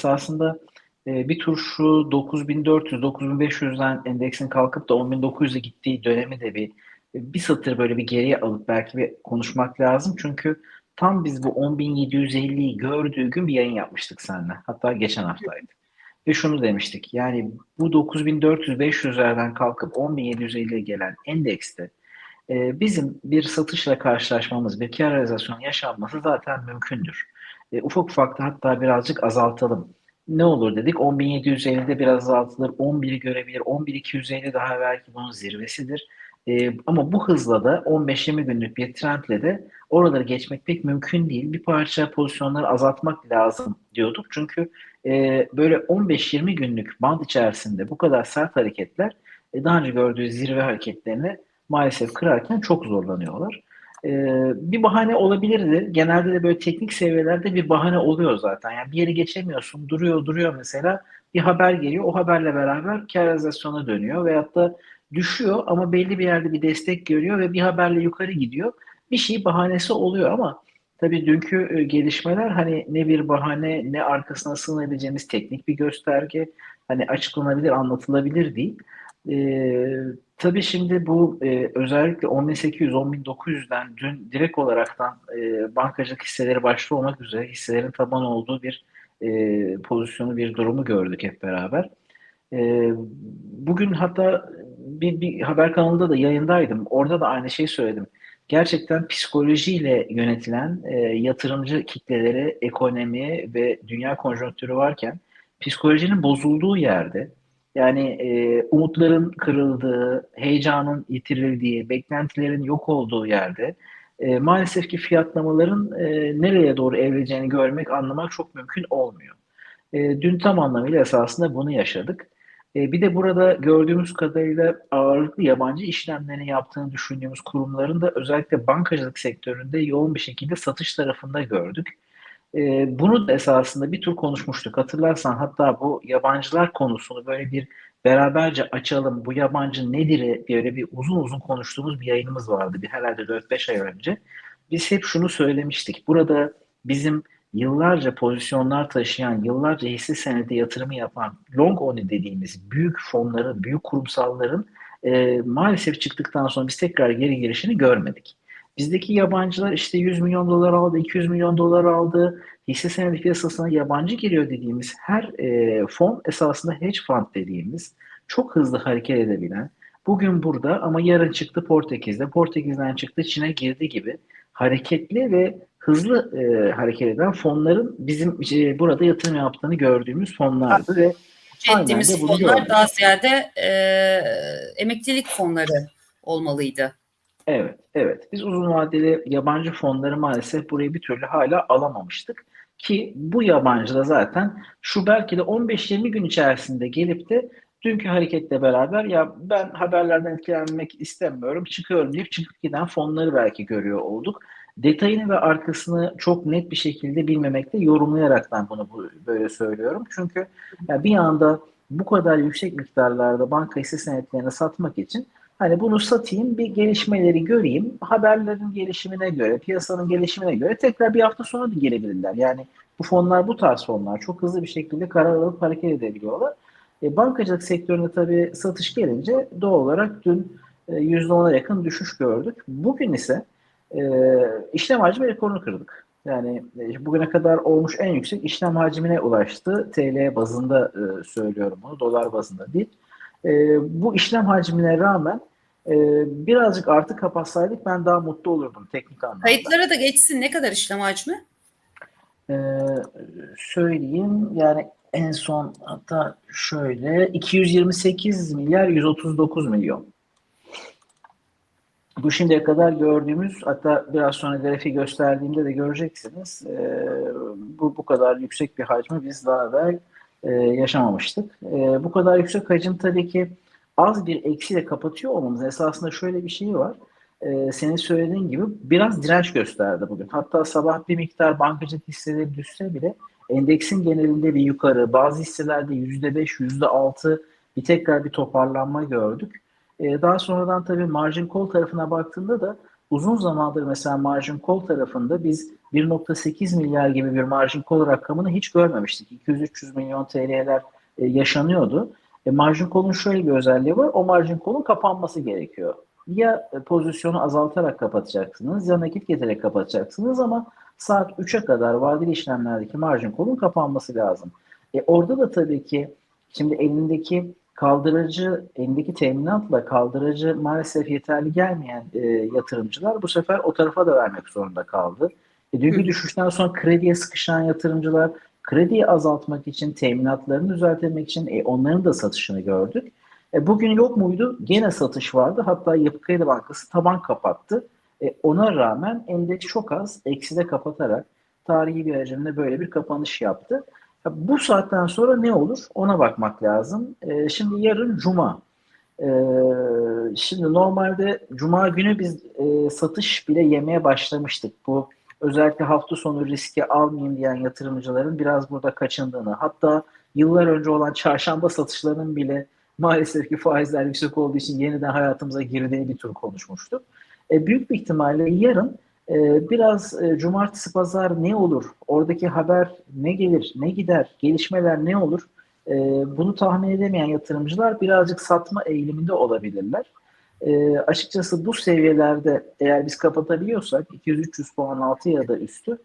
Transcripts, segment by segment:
esasında e, bir tur şu 9400-9500'den endeksin kalkıp da 10900'e gittiği dönemi de bir bir satır böyle bir geriye alıp belki bir konuşmak lazım. Çünkü tam biz bu 10.750'yi gördüğü gün bir yayın yapmıştık seninle. Hatta geçen haftaydı. Ve şunu demiştik. Yani bu 9400-500'lerden kalkıp 10.750'ye gelen endekste e, bizim bir satışla karşılaşmamız, bir kar realizasyonu yaşanması zaten mümkündür. E, ufak ufak da hatta birazcık azaltalım. Ne olur dedik? 10.750'de biraz azaltılır. 11'i görebilir. 11.250 daha belki bunun zirvesidir. E, ama bu hızla da 15-20 günlük bir trendle de oraları geçmek pek mümkün değil. Bir parça pozisyonları azaltmak lazım diyorduk. Çünkü e, böyle 15-20 günlük band içerisinde bu kadar sert hareketler e, daha önce gördüğü zirve hareketlerini maalesef kırarken çok zorlanıyorlar. E, bir bahane olabilirdi. Genelde de böyle teknik seviyelerde bir bahane oluyor zaten. Yani bir yeri geçemiyorsun, duruyor duruyor mesela. Bir haber geliyor, o haberle beraber karizasyona dönüyor veyahut da düşüyor ama belli bir yerde bir destek görüyor ve bir haberle yukarı gidiyor. Bir şey bahanesi oluyor ama tabii dünkü e, gelişmeler hani ne bir bahane ne arkasına sığınabileceğimiz teknik bir gösterge. Hani açıklanabilir, anlatılabilir değil. Ee, tabii şimdi bu e, özellikle 10.800-10.900'den dün direkt olaraktan e, bankacılık hisseleri başta olmak üzere hisselerin taban olduğu bir e, pozisyonu, bir durumu gördük hep beraber. E, bugün hatta bir, bir haber kanalında da yayındaydım. Orada da aynı şeyi söyledim. Gerçekten psikolojiyle yönetilen e, yatırımcı kitleleri, ekonomi ve dünya konjonktürü varken psikolojinin bozulduğu yerde yani e, umutların kırıldığı, heyecanın yitirildiği, beklentilerin yok olduğu yerde e, maalesef ki fiyatlamaların e, nereye doğru evrileceğini görmek, anlamak çok mümkün olmuyor. E, dün tam anlamıyla esasında bunu yaşadık. E, bir de burada gördüğümüz kadarıyla ağırlıklı yabancı işlemlerini yaptığını düşündüğümüz kurumların da özellikle bankacılık sektöründe yoğun bir şekilde satış tarafında gördük. E, bunu da esasında bir tur konuşmuştuk. Hatırlarsan hatta bu yabancılar konusunu böyle bir beraberce açalım. Bu yabancı nedir? Böyle bir uzun uzun konuştuğumuz bir yayınımız vardı. Bir herhalde 4-5 ay önce. Biz hep şunu söylemiştik. Burada bizim yıllarca pozisyonlar taşıyan, yıllarca hisse senedi yatırımı yapan long only dediğimiz büyük fonların, büyük kurumsalların e, maalesef çıktıktan sonra biz tekrar geri girişini görmedik. Bizdeki yabancılar işte 100 milyon dolar aldı, 200 milyon dolar aldı. Hisse senedi piyasasına yabancı giriyor dediğimiz her e, fon esasında hedge fund dediğimiz çok hızlı hareket edebilen, bugün burada ama yarın çıktı Portekiz'de, Portekiz'den çıktı Çin'e girdi gibi hareketli ve hızlı e, hareket eden fonların bizim e, burada yatırım yaptığını gördüğümüz fonlardı ve ettiğimiz fonlar gördük. daha ziyade e, emeklilik fonları olmalıydı. Evet, evet. Biz uzun vadeli yabancı fonları maalesef buraya bir türlü hala alamamıştık. Ki bu yabancı da zaten şu belki de 15-20 gün içerisinde gelip de dünkü hareketle beraber ya ben haberlerden etkilenmek istemiyorum, çıkıyorum deyip çıkıp giden fonları belki görüyor olduk detayını ve arkasını çok net bir şekilde bilmemekte yorumlayarak ben bunu böyle söylüyorum. Çünkü bir anda bu kadar yüksek miktarlarda banka hisse senetlerini satmak için hani bunu satayım bir gelişmeleri göreyim haberlerin gelişimine göre piyasanın gelişimine göre tekrar bir hafta sonra da gelebilirler. Yani bu fonlar bu tarz fonlar çok hızlı bir şekilde karar alıp hareket edebiliyorlar. E, bankacılık sektöründe tabii satış gelince doğal olarak dün e, %10'a yakın düşüş gördük. Bugün ise e, işlem hacmi rekorunu kırdık. Yani e, bugüne kadar olmuş en yüksek işlem hacmine ulaştı. TL bazında e, söylüyorum bunu, dolar bazında değil. E, bu işlem hacmine rağmen e, birazcık artık kapatsaydık ben daha mutlu olurdum teknik anlamda. Kayıtlara da geçsin. Ne kadar işlem hacmi? E, söyleyeyim yani en son hatta şöyle 228 milyar 139 milyon. Bu şimdiye kadar gördüğümüz hatta biraz sonra grafiği gösterdiğimde de göreceksiniz. E, bu bu kadar yüksek bir hacmi biz daha evvel e, yaşamamıştık. E, bu kadar yüksek hacim tabii ki az bir eksiyle kapatıyor olmamız esasında şöyle bir şey var. E, senin söylediğin gibi biraz direnç gösterdi bugün. Hatta sabah bir miktar bankacılık hisseleri düşse bile endeksin genelinde bir yukarı, bazı hisselerde %5, %6 bir tekrar bir toparlanma gördük. E, daha sonradan tabii margin call tarafına baktığında da uzun zamandır mesela margin call tarafında biz 1.8 milyar gibi bir margin call rakamını hiç görmemiştik. 200-300 milyon TL'ler e, yaşanıyordu. E, margin call'un şöyle bir özelliği var. O margin call'un kapanması gerekiyor. Ya e, pozisyonu azaltarak kapatacaksınız ya nakit getirerek kapatacaksınız ama saat 3'e kadar vadeli işlemlerdeki margin call'un kapanması lazım. E, orada da tabii ki şimdi elindeki kaldırıcı, elindeki teminatla kaldırıcı maalesef yeterli gelmeyen e, yatırımcılar bu sefer o tarafa da vermek zorunda kaldı. E, dünkü düşüşten sonra krediye sıkışan yatırımcılar krediyi azaltmak için, teminatlarını düzeltmek için e, onların da satışını gördük. E, bugün yok muydu? Gene satış vardı. Hatta Yapı Kredi Bankası taban kapattı. E, ona rağmen endeks çok az ekside kapatarak tarihi bir hacimde böyle bir kapanış yaptı. Ya bu saatten sonra ne olur? Ona bakmak lazım. E, şimdi yarın Cuma. E, şimdi normalde Cuma günü biz e, satış bile yemeye başlamıştık. Bu özellikle hafta sonu riski almayayım diyen yatırımcıların biraz burada kaçındığını, hatta yıllar önce olan çarşamba satışlarının bile maalesef ki faizler yüksek olduğu için yeniden hayatımıza girdiği bir tur konuşmuştuk. E, büyük bir ihtimalle yarın e, biraz e, cumartesi pazar ne olur, oradaki haber ne gelir, ne gider, gelişmeler ne olur, e, bunu tahmin edemeyen yatırımcılar birazcık satma eğiliminde olabilirler. E, açıkçası bu seviyelerde eğer biz kapatabiliyorsak 200-300 puan altı ya da üstü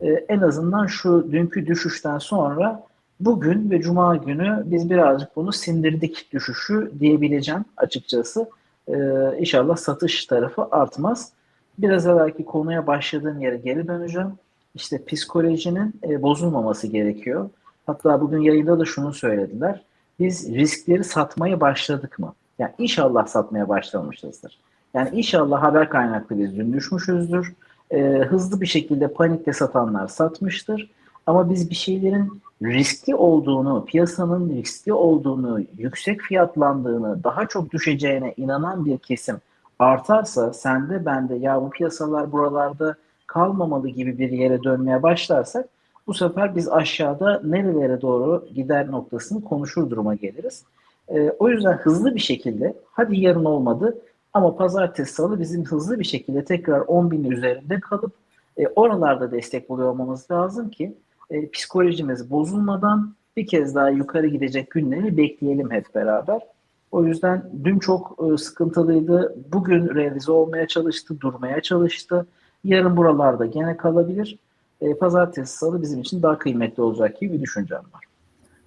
e, en azından şu dünkü düşüşten sonra bugün ve cuma günü biz birazcık bunu sindirdik düşüşü diyebileceğim açıkçası. E, inşallah satış tarafı artmaz. Biraz evvelki konuya başladığım yere geri döneceğim. İşte psikolojinin e, bozulmaması gerekiyor. Hatta bugün yayında da şunu söylediler. Biz riskleri satmaya başladık mı? Yani inşallah satmaya başlamışızdır. Yani inşallah haber kaynaklı dün düşmüşüzdür. Ee, hızlı bir şekilde panikle satanlar satmıştır. Ama biz bir şeylerin riskli olduğunu, piyasanın riskli olduğunu, yüksek fiyatlandığını, daha çok düşeceğine inanan bir kesim artarsa sende bende ya bu piyasalar buralarda kalmamalı gibi bir yere dönmeye başlarsak bu sefer biz aşağıda nerelere doğru gider noktasını konuşur duruma geliriz. E, o yüzden hızlı bir şekilde hadi yarın olmadı ama pazartesi salı bizim hızlı bir şekilde tekrar 10 bin üzerinde kalıp e, oralarda destek buluyor olmamız lazım ki e, psikolojimiz bozulmadan bir kez daha yukarı gidecek günleri bekleyelim hep beraber. O yüzden dün çok e, sıkıntılıydı. Bugün realize olmaya çalıştı, durmaya çalıştı. Yarın buralarda gene kalabilir. E, pazartesi salı bizim için daha kıymetli olacak gibi bir düşüncem var.